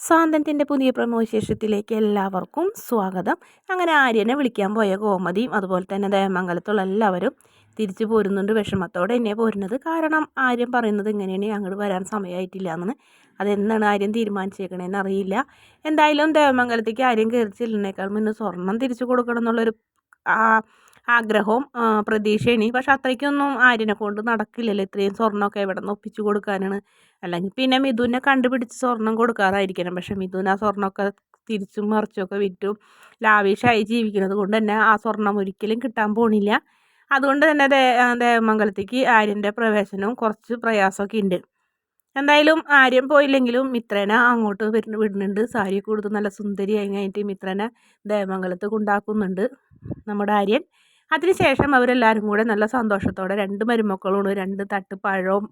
സാന്തനത്തിന്റെ പുതിയ പ്രമോശേഷത്തിലേക്ക് എല്ലാവർക്കും സ്വാഗതം. അങ്ങനെ ആര്യനെ വിളിക്കാൻ പോയ ഗോമതിയും അതുപോലെ തന്നെ ദേവമംഗലത്തുള്ള എല്ലാവരും തിരിച്ചു പോരുന്നുണ്ട്. വിഷമത്തോടെ എന്നെ പോരുന്നത്. കാരണം ആര്യം പറയുന്നത് ഇങ്ങനെയാണ്. അങ്ങോട്ട് വരാൻ സമയമായിട്ടില്ല എന്ന് അതെന്താണ് ആര്യം തീരുമാനിച്ചേക്കണേന്ന് അറിയില്ല. എന്തായാലും ദേവമംഗലത്തേക്ക് ആര്യം കയറി ചെല്ലുന്നേക്കാൾ മുന്നേ സ്വർണം തിരിച്ചു കൊടുക്കണം എന്നുള്ളൊരു ആഗ്രഹവും പ്രതീക്ഷയാണ് പക്ഷെ അത്രയ്ക്കൊന്നും ആര്യനെ കൊണ്ട് നടക്കില്ലല്ലോ. ഇത്രയും സ്വർണമൊക്കെ എവിടെ നിന്ന് ഒപ്പിച്ചു കൊടുക്കാനാണ്. അല്ലെങ്കിൽ പിന്നെ മിഥുനെ കണ്ടുപിടിച്ച് സ്വർണം കൊടുക്കാറായിരിക്കണം. പക്ഷെ മിഥുൻ ആ സ്വർണമൊക്കെ തിരിച്ചും മറിച്ചുമൊക്കെ വിറ്റും ലാവിഷായി ജീവിക്കുന്നത് കൊണ്ട് തന്നെ ആ സ്വർണം ഒരിക്കലും കിട്ടാൻ പോണില്ല. അതുകൊണ്ട് തന്നെ ദേവമംഗലത്തേക്ക് ആര്യന്റെ പ്രവേശനവും കുറച്ച് പ്രയാസമൊക്കെ ഉണ്ട്. എന്തായാലും ആര്യം പോയില്ലെങ്കിലും മിത്രനെ അങ്ങോട്ട് വരുന്ന വിടുന്നുണ്ട്. സാരി കൊടുത്ത് നല്ല സുന്ദരിയായി കഴിഞ്ഞിട്ട് മിത്രനെ ദേവമംഗലത്ത് കൊണ്ടാക്കുന്നുണ്ട് നമ്മുടെ ആര്യൻ. അതിനുശേഷം അവരെല്ലാവരും കൂടെ നല്ല സന്തോഷത്തോടെ രണ്ട് മരുമക്കളും രണ്ട് തട്ട് പഴവും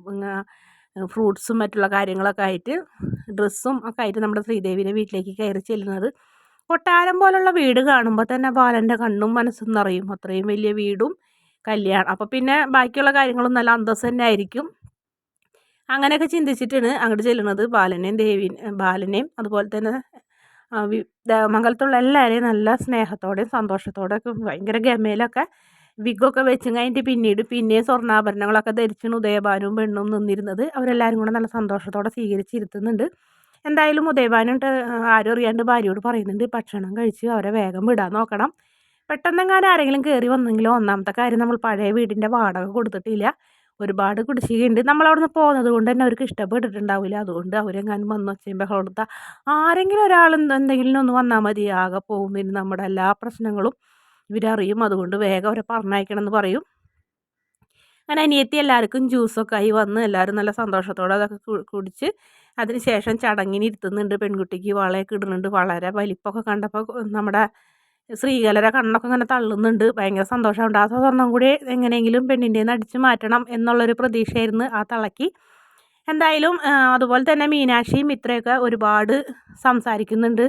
ഫ്രൂട്ട്സും മറ്റുള്ള കാര്യങ്ങളൊക്കെ ആയിട്ട് ഡ്രസ്സും ഒക്കെ ആയിട്ട് നമ്മുടെ ശ്രീദേവിയുടെ വീട്ടിലേക്ക് കയറി ചെല്ലുന്നത്. കൊട്ടാരം പോലുള്ള വീട് കാണുമ്പോൾ തന്നെ ബാലന്റെ കണ്ണും മനസ്സും നിറയും. അത്രയും വലിയ വീടും കല്യാണം. അപ്പോൾ പിന്നെ ബാക്കിയുള്ള കാര്യങ്ങളും നല്ല അന്തസ് തന്നെ ആയിരിക്കും. അങ്ങനെയൊക്കെ ചിന്തിച്ചിട്ടാണ് അങ്ങോട്ട് ചെല്ലുന്നത്. ബാലനെയും ദേവി ബാലനെയും അതുപോലെ തന്നെ മംഗലത്തുള്ള എല്ലാവരെയും നല്ല സ്നേഹത്തോടെയും സന്തോഷത്തോടെയൊക്കെ ഭയങ്കര ഗമയിലൊക്കെ വിഗൊക്കെ വെച്ചും കഴിഞ്ഞിട്ട് പിന്നീട് പിന്നെയും സ്വർണാഭരണങ്ങളൊക്കെ ധരിച്ചാണ് ഉദയഭാനും പെണ്ണും നിന്നിരുന്നത്. അവരെല്ലാവരും കൂടെ നല്ല സന്തോഷത്തോടെ സ്വീകരിച്ചിരുത്തുന്നുണ്ട്. എന്തായാലും ഉദയഭാനും ആരും അറിയാണ്ട് ഭാര്യയോട് പറയുന്നുണ്ട് ഭക്ഷണം കഴിച്ച് അവരെ വേഗം വിടാൻ നോക്കണം. പെട്ടെന്നെങ്ങാനും ആരെങ്കിലും കയറി വന്നെങ്കിലോ ഒന്നാമത്തെ കാര്യം നമ്മൾ പഴയ വീടിന്റെ വാടക കൊടുത്തിട്ടില്ല. ഒരുപാട് കുടിശ്ശികയുണ്ട്. നമ്മളവിടുന്ന് പോകുന്നത് കൊണ്ട് തന്നെ അവർക്ക് ഇഷ്ടപ്പെട്ടിട്ടുണ്ടാവില്ല. അതുകൊണ്ട് അവരെങ്ങാനും വന്ന് വെച്ചാൽ ബഹളം കൊടുത്താൽ ആരെങ്കിലും ഒരാൾ എന്തെങ്കിലും ഒന്ന് വന്നാൽ മതി. ആകെ പോകും നമ്മുടെ എല്ലാ പ്രശ്നങ്ങളും ഇവരറിയും. അതുകൊണ്ട് വേഗം അവരെ പറഞ്ഞയക്കണം എന്ന് പറയും. അങ്ങനെ അനിയത്തി എല്ലാവർക്കും ജ്യൂസൊക്കെ ആയി വന്ന് എല്ലാവരും നല്ല സന്തോഷത്തോടെ അതൊക്കെ കുടിച്ച് അതിന് ശേഷം ചടങ്ങിന് ഇരുത്തുന്നുണ്ട്. പെൺകുട്ടിക്ക് വളയൊക്കെ ഇടുന്നുണ്ട്. വളരെ വലിപ്പമൊക്കെ കണ്ടപ്പോൾ നമ്മുടെ ശ്രീകലര കണ്ണൊക്കെ ഇങ്ങനെ തള്ളുന്നുണ്ട്. ഭയങ്കര സന്തോഷമുണ്ട്. ആ സ്വർണം കൂടി എങ്ങനെയെങ്കിലും പെണ്ണിന്റെ അടിച്ച് മാറ്റണം എന്നുള്ളൊരു പ്രതീക്ഷയായിരുന്നു ആ തളയ്ക്ക് എന്തായാലും അതുപോലെ തന്നെ മീനാക്ഷിയും ഇത്രയൊക്കെ ഒരുപാട് സംസാരിക്കുന്നുണ്ട്.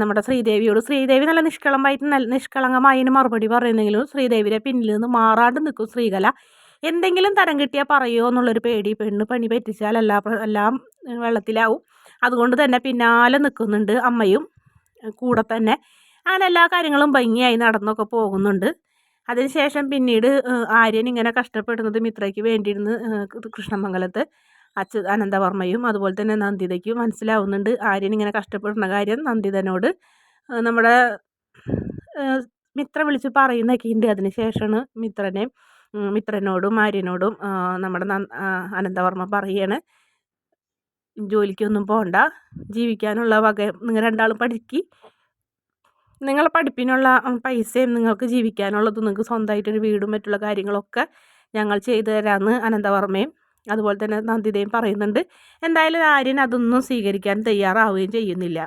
നമ്മുടെ ശ്രീദേവിയോട്. ശ്രീദേവി നല്ല നിഷ്കളമായിട്ട് നല്ല നിഷ്കളങ്കമായതിന് മറുപടി പറയുന്നെങ്കിലും ശ്രീദേവിയുടെ പിന്നിൽ നിന്ന് മാറാണ്ട് നിൽക്കും ശ്രീകല. എന്തെങ്കിലും തരം കിട്ടിയാൽ പറയുമോ എന്നുള്ളൊരു പേടി പെണ്ണ് പണി പറ്റിച്ചാൽ എല്ലാ എല്ലാം വെള്ളത്തിലാവും. അതുകൊണ്ട് തന്നെ പിന്നാലെ നിൽക്കുന്നുണ്ട് അമ്മയും കൂടെ തന്നെ. അങ്ങനെ എല്ലാ കാര്യങ്ങളും ഭംഗിയായി നടന്നൊക്കെ പോകുന്നുണ്ട്. അതിനുശേഷം പിന്നീട് ആര്യൻ ഇങ്ങനെ കഷ്ടപ്പെടുന്നത് മിത്രയ്ക്ക് വേണ്ടിയിരുന്ന് കൃഷ്ണമംഗലത്ത് അച്ഛ അനന്തവർമ്മയും അതുപോലെ തന്നെ നന്ദിതയ്ക്കും മനസ്സിലാവുന്നുണ്ട്. ആര്യൻ ഇങ്ങനെ കഷ്ടപ്പെടുന്ന കാര്യം നന്ദിതനോട്. നമ്മുടെ മിത്ര വിളിച്ച് പറയുന്നൊക്കെ ഉണ്ട് അതിനുശേഷമാണ് മിത്രനെ മിത്രനോടും ആര്യനോടും നമ്മുടെ അനന്തവർമ്മ പറയാണ് ജോലിക്കൊന്നും പോകണ്ട ജീവിക്കാനുള്ള വക നിങ്ങൾ രണ്ടാളും പഠിക്കി. നിങ്ങളെ പഠിപ്പിനുള്ള പൈസയും നിങ്ങൾക്ക് ജീവിക്കാനുള്ളതും നിങ്ങൾക്ക് സ്വന്തമായിട്ടൊരു വീടും മറ്റുള്ള കാര്യങ്ങളൊക്കെ ഞങ്ങൾ ചെയ്തു തരാമെന്ന് അനന്തവർമ്മയും അതുപോലെ തന്നെ നന്ദിതയും പറയുന്നുണ്ട്. എന്തായാലും ആര്യൻ അതൊന്നും സ്വീകരിക്കാൻ തയ്യാറാവുകയും ചെയ്യുന്നില്ല.